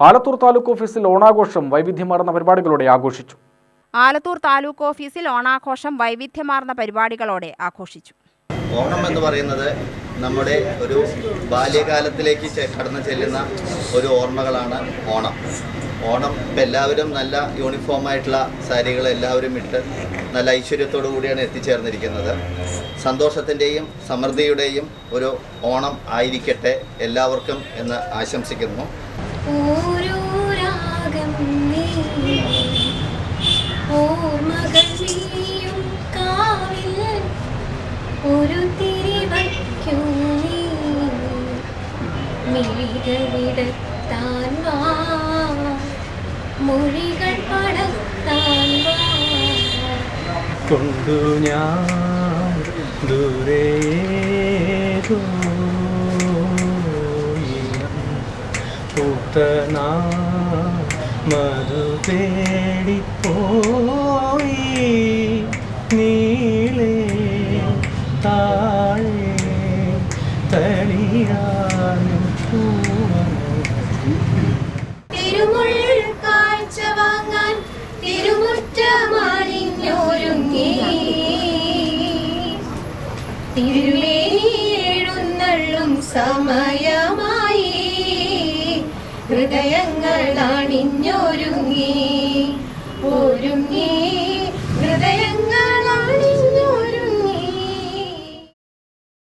ആലത്തൂർ താലൂക്ക് ഓഫീസിൽ ഓണാഘോഷം വൈവിധ്യമാർന്ന പരിപാടികളോടെ ആഘോഷിച്ചു. ആലത്തൂർ താലൂക്ക് ഓഫീസിൽ ഓണാഘോഷം വൈവിധ്യമാർന്ന പരിപാടികളോടെ ആഘോഷിച്ചു. ഓണം എന്ന് പറയുന്നത് നമ്മുടെ ഒരു ബാല്യകാലത്തിലേക്ക് കടന്നു ചെല്ലുന്ന ഒരു ഓർമ്മകളാണ് ഓണം. ഓണം ഇപ്പം എല്ലാവരും നല്ല യൂണിഫോമായിട്ടുള്ള സാരികൾ എല്ലാവരും ഇട്ട് നല്ല ഐശ്വര്യത്തോടു കൂടിയാണ് എത്തിച്ചേർന്നിരിക്കുന്നത്. സന്തോഷത്തിന്റെയും സമൃദ്ധിയുടെയും ഒരു ഓണം ആയിരിക്കട്ടെ എല്ലാവർക്കും എന്ന് ആശംസിക്കുന്നു. ഓരോ രാഗം ഓർമ്മകൾ നീയും കാവിൽ ഒരു തിരിവയ്ക്കൂ മിഴികളിടത്താൻ വാ. മൊഴികൾ പടത്താൻ കൊണ്ടു ഞാൻ ദൂരേതോ പൂത്തനാ മധു തേടിപ്പോയി നീളേ താഴെ തളിയാനും വാങ്ങാൻ തിരുമുറ്റമാണിഞ്ഞോരുങ്ങി. തിരുവേനി എഴുന്നള്ളും സമയമായി you need.